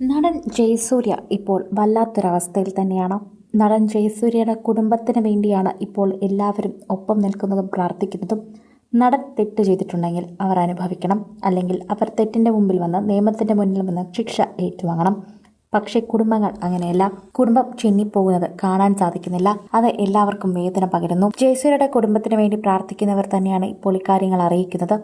നടൻ ജയസൂര്യ ഇപ്പോൾ വല്ലാത്തൊരവസ്ഥയിൽ തന്നെയാണ്. നടൻ ജയസൂര്യയുടെ കുടുംബത്തിന് വേണ്ടിയാണ് ഇപ്പോൾ എല്ലാവരും ഒപ്പം നിൽക്കുന്നതും പ്രാർത്ഥിക്കുന്നതും. നടൻ തെറ്റ് ചെയ്തിട്ടുണ്ടെങ്കിൽ അവർ അനുഭവിക്കണം. അല്ലെങ്കിൽ അവർ തെറ്റിന്റെ മുമ്പിൽ വന്ന് നിയമത്തിന്റെ മുന്നിൽ വന്ന് ശിക്ഷ ഏറ്റുവാങ്ങണം. പക്ഷേ കുടുംബങ്ങൾ അങ്ങനെയല്ല. കുടുംബം ചിന്നിപ്പോകുന്നത് കാണാൻ സാധിക്കുന്നില്ല. അത് എല്ലാവർക്കും വേദന പകരുന്നു. ജയസൂര്യയുടെ കുടുംബത്തിന് വേണ്ടി പ്രാർത്ഥിക്കുന്നവർ തന്നെയാണ് ഇപ്പോൾ ഇക്കാര്യങ്ങൾ അറിയിക്കുന്നത്.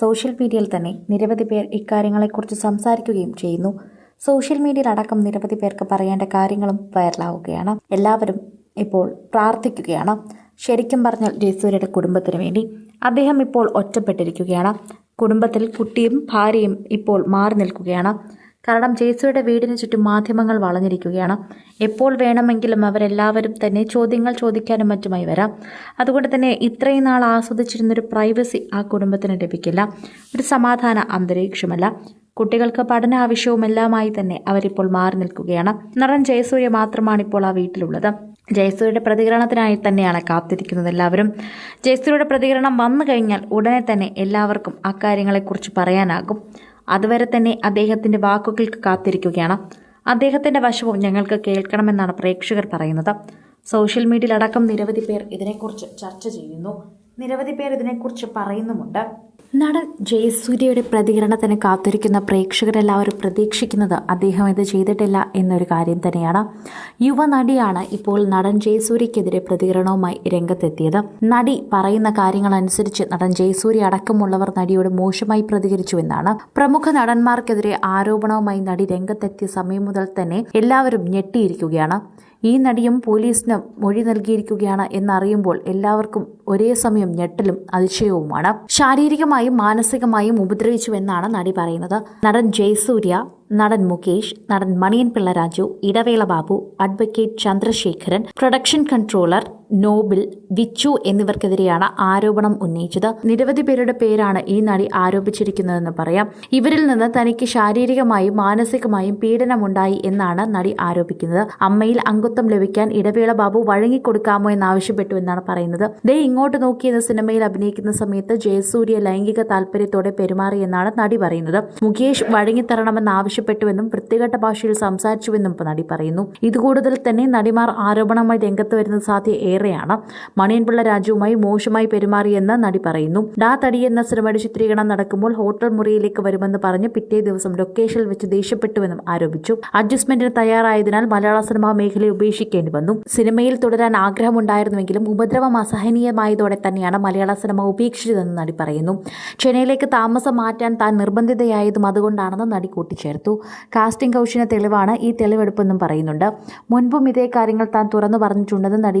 സോഷ്യൽ മീഡിയയിൽ തന്നെ നിരവധി പേർ ഇക്കാര്യങ്ങളെക്കുറിച്ച് സംസാരിക്കുകയും ചെയ്യുന്നു. സോഷ്യൽ മീഡിയയിൽ അടക്കം നിരവധി പേർക്ക് പറയേണ്ട കാര്യങ്ങളും വൈറലാവുകയാണ്. എല്ലാവരും ഇപ്പോൾ പ്രാർത്ഥിക്കുകയാണ്. ശരിക്കും പറഞ്ഞാൽ ജയസൂര്യയുടെ കുടുംബത്തിന് വേണ്ടി. അദ്ദേഹം ഇപ്പോൾ ഒറ്റപ്പെട്ടിരിക്കുകയാണ്. കുടുംബത്തിൽ കുട്ടിയും ഭാര്യയും ഇപ്പോൾ മാറി നിൽക്കുകയാണ്. കാരണം ജയസൂയുടെ വീടിന് ചുറ്റും മാധ്യമങ്ങൾ വളഞ്ഞിരിക്കുകയാണ്. എപ്പോൾ വേണമെങ്കിലും അവരെല്ലാവരും തന്നെ ചോദ്യങ്ങൾ ചോദിക്കാനും മറ്റുമായി വരാം. അതുകൊണ്ട് തന്നെ ഇത്രയും നാൾ ആസ്വദിച്ചിരുന്നൊരു പ്രൈവസി ആ കുടുംബത്തിന് ലഭിക്കില്ല. ഒരു സമാധാന അന്തരീക്ഷമല്ല. കുട്ടികൾക്ക് പഠന ആവശ്യവും എല്ലാമായി തന്നെ അവരിപ്പോൾ മാറി നിൽക്കുകയാണ്. നടൻ ജയസൂര്യ മാത്രമാണ് ഇപ്പോൾ ആ വീട്ടിലുള്ളത്. ജയസൂര്യയുടെ പ്രതികരണത്തിനായി തന്നെയാണ് കാത്തിരിക്കുന്നത് എല്ലാവരും. ജയസൂര്യയുടെ പ്രതികരണം വന്നു കഴിഞ്ഞാൽ ഉടനെ തന്നെ എല്ലാവർക്കും അക്കാര്യങ്ങളെക്കുറിച്ച് പറയാനാകും. അതുവരെ തന്നെ അദ്ദേഹത്തിന്റെ വാക്കുകൾക്ക് കാത്തിരിക്കുകയാണ്. അദ്ദേഹത്തിന്റെ വശവും ഞങ്ങൾക്ക് കേൾക്കണമെന്നാണ് പ്രേക്ഷകർ പറയുന്നത്. സോഷ്യൽ മീഡിയയിലടക്കം നിരവധി പേർ ഇതിനെക്കുറിച്ച് ചർച്ച ചെയ്യുന്നു. നിരവധി പേർ ഇതിനെക്കുറിച്ച് പറയുന്നുമുണ്ട്. നടൻ ജയസൂര്യയുടെ പ്രതികരണത്തിന് കാത്തിരിക്കുന്ന പ്രേക്ഷകരെല്ലാവരും പ്രതീക്ഷിക്കുന്നത് അദ്ദേഹം ഇത് ചെയ്തിട്ടില്ല എന്നൊരു കാര്യം തന്നെയാണ്. യുവനടിയാണ് ഇപ്പോൾ നടൻ ജയസൂര്യക്കെതിരെ പ്രതികരണവുമായി രംഗത്തെത്തിയത്. നടി പറയുന്ന കാര്യങ്ങൾ അനുസരിച്ച് നടൻ ജയസൂര്യ അടക്കമുള്ളവർ നടിയോട് മോശമായി പ്രതികരിച്ചുവെന്നാണ്. പ്രമുഖ നടന്മാർക്കെതിരെ ആരോപണവുമായി നടി രംഗത്തെത്തിയ സമയം മുതൽ തന്നെ എല്ലാവരും ഞെട്ടിയിരിക്കുകയാണ്. ഈ നടിയും പോലീസിന് മൊഴി നൽകിയിരിക്കുകയാണ് എന്നറിയുമ്പോൾ എല്ലാവർക്കും ഒരേ സമയം ഞെട്ടലും അതിശയവുമാണ്. ശാരീരികമായും മാനസികമായും ഉപദ്രവിച്ചുവെന്നാണ് നടി പറയുന്നത്. നടൻ ജയസൂര്യ നടൻ മുകേഷ് നടൻ Maniyan Pillai Raju Idavela Babu advocate Chandrasekharan production controller Noble Vichu എന്നിവർക്കെതിരെയാണ് ആരോപണം ഉന്നയിച്ചത്. നിരവധി പേരുടെ പേരാണ് ഈ നടി ആരോപിച്ചിരിക്കുന്നതെന്ന് പറയാം. ഇവരിൽ നിന്ന് തനിക്ക് ശാരീരികമായും മാനസികമായും പീഡനമുണ്ടായി എന്നാണ് നടി ആരോപിക്കുന്നത്. അമ്മയിൽ അംഗത്വം ലഭിക്കാൻ ഇടവേള ബാബു വഴങ്ങിക്കൊടുക്കാമോ എന്നാവശ്യപ്പെട്ടു എന്നാണ് പറയുന്നത്. ദേ ഇങ്ങോട്ട് നോക്കി എന്ന സിനിമയിൽ അഭിനയിക്കുന്ന സമയത്ത് ജയസൂര്യ ലൈംഗിക താല്പര്യത്തോടെ പെരുമാറിയെന്നാണ് നടി പറയുന്നത്. മുകേഷ് വഴങ്ങിത്തരണമെന്ന് ആവശ്യപ്പെട്ടുവെന്നും വൃത്തികെട്ട ഭാഷയിൽ സംസാരിച്ചുവെന്നും നടി പറയുന്നു. ഇതുകൂടുതൽ തന്നെ നടിമാർ ആരോപണമായി രംഗത്ത് വരുന്ന സാധ്യത ഏറെയാണ്. മണിയൻപിള്ള രാജുവുമായി മോശമായി പെരുമാറിയെന്ന് നടി പറയുന്നു. ഡാ തടി എന്ന സിനിമയുടെ ചിത്രീകരണം നടക്കുമ്പോൾ ഹോട്ടൽ മുറിയിലേക്ക് വരുമെന്ന് പറഞ്ഞ് പിറ്റേ ദിവസം ലൊക്കേഷനിൽ വെച്ച് ദേഷ്യപ്പെട്ടുവെന്നും ആരോപിച്ചു. അഡ്ജസ്റ്റ്മെന്റിന് തയ്യാറായതിനാൽ മലയാള സിനിമാ മേഖലയെ ഉപേക്ഷിക്കേണ്ടി വന്നു. സിനിമയിൽ തുടരാൻ ആഗ്രഹമുണ്ടായിരുന്നുവെങ്കിലും ഉപദ്രവം അസഹനീയമായതോടെ തന്നെയാണ് മലയാള സിനിമ ഉപേക്ഷിച്ചതെന്ന് നടി പറയുന്നു. ചെന്നൈയിലേക്ക് താമസം മാറ്റാൻ താൻ നിർബന്ധിതയായതും അതുകൊണ്ടാണെന്ന് നടി കൂട്ടിച്ചേർത്തു. കാസ്റ്റിംഗ് കൗശിന് തെളിവാണ് ഈ തെളിവെടുപ്പെന്നും പറയുന്നുണ്ട്. മുൻപും ഇതേ കാര്യങ്ങൾ താൻ തുറന്നു പറഞ്ഞിട്ടുണ്ടെന്ന് നടി